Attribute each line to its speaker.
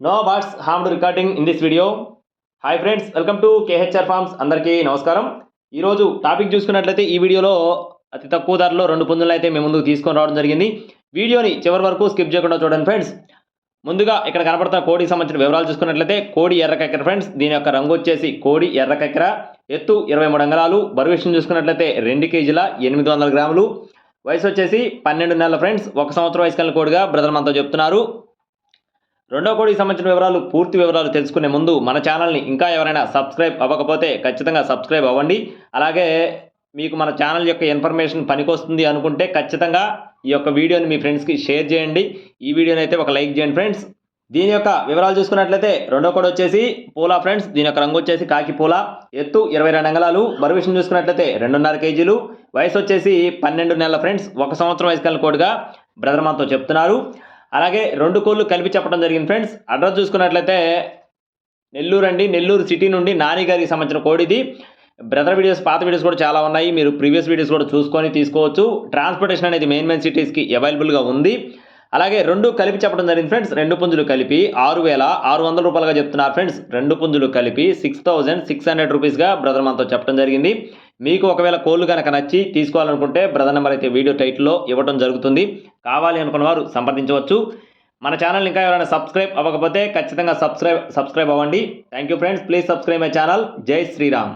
Speaker 1: No వాట్స్ హామ్డ్ recording in this video hi friends welcome to KHR farms అందరికీ నమస్కారం ఈరోజు టాపిక్ చూసుకున్నట్లయితే ఈ వీడియోలో అతి తక్కువ ధరలో రెండు పుంజులు అయితే మేము ముందుకు తీసుకొని రావడం జరిగింది. వీడియోని చివరి వరకు స్కిప్ చేయకుండా చూడండి ఫ్రెండ్స్ ముందుగా ఇక్కడ కనపడుతున్న కోడికి సంబంధించిన వివరాలు చూసుకున్నట్లయితే కోడి ఎర్ర కక్కెర ఫ్రెండ్స్ దీని యొక్క రంగు వచ్చేసి కోడి ఎర్ర కక్కెర. ఎత్తు ఇరవై మూడు అంగళాలు బరువు విషయం చూసుకున్నట్లయితే రెండు కేజీల ఎనిమిది వందల గ్రాములు. వయసు వచ్చేసి పన్నెండు నెలల ఫ్రెండ్స్ ఒక సంవత్సరం వయసు కలిగిన కోడిగా బ్రదర్ మనతో చెప్తున్నారు. రెండో కోడికి సంబంధించిన వివరాలు పూర్తి వివరాలు తెలుసుకునే ముందు మన ఛానల్ని ఇంకా ఎవరైనా సబ్స్క్రైబ్ అవ్వకపోతే ఖచ్చితంగా సబ్స్క్రైబ్ అవ్వండి. అలాగే మీకు మన ఛానల్ యొక్క ఇన్ఫర్మేషన్ పనికొస్తుంది అనుకుంటే ఖచ్చితంగా ఈ యొక్క వీడియోని మీ ఫ్రెండ్స్కి షేర్ చేయండి. ఈ వీడియోని అయితే ఒక లైక్ చేయండి ఫ్రెండ్స్. దీని యొక్క వివరాలు చూసుకున్నట్లయితే రెండో కోడి వచ్చేసి పూల ఫ్రెండ్స్. దీని యొక్క రంగు వచ్చేసి కాకి పూల. ఎత్తు ఇరవై రెండు అంగళాలు. బరువు విషయం చూసుకున్నట్లయితే రెండున్నర కేజీలు. వయసు వచ్చేసి పన్నెండు నెలల ఫ్రెండ్స్. ఒక సంవత్సరం వయసు కలిగిన కోడిగా బ్రదర్ మాతో చెప్తున్నారు. అలాగే రెండు కోళ్ళు కలిపి చెప్పడం జరిగింది ఫ్రెండ్స్. అడ్రస్ చూసుకున్నట్లయితే నెల్లూరు అండి. నెల్లూరు సిటీ నుండి నాని గారికి సంబంధించిన కోడిది బ్రదర్ వీడియోస్ పాత వీడియోస్ కూడా చాలా ఉన్నాయి. మీరు ప్రీవియస్ వీడియోస్ కూడా చూసుకొని తీసుకోవచ్చు. ట్రాన్స్పోర్టేషన్ అనేది మెయిన్ మెయిన్ సిటీస్కి అవైలబుల్గా ఉంది. అలాగే రెండు కలిపి చెప్పడం జరిగింది ఫ్రెండ్స్. రెండు పుంజులు కలిపి ఆరు వేల ఆరు వందల రూపాయలుగా చెప్తున్నారు ఫ్రెండ్స్. రెండు పుంజులు కలిపి సిక్స్ థౌజండ్ సిక్స్ హండ్రెడ్ రూపీస్గా బ్రదర్ మనతో చెప్పడం జరిగింది. మీకు ఒకవేళ కోళ్ళు కనుక నచ్చి తీసుకోవాలనుకుంటే బ్రదర్ నెంబర్ అయితే వీడియో టైటిల్లో ఇవ్వడం జరుగుతుంది. కావాలి అనుకున్న వారు సంప్రదించవచ్చు. మన ఛానల్ ఇంకా ఎవరైనా సబ్స్క్రైబ్ అవ్వకపోతే ఖచ్చితంగా సబ్స్క్రైబ్ సబ్స్క్రైబ్ అవ్వండి. Thank you friends. Please subscribe my channel. జై శ్రీరామ్.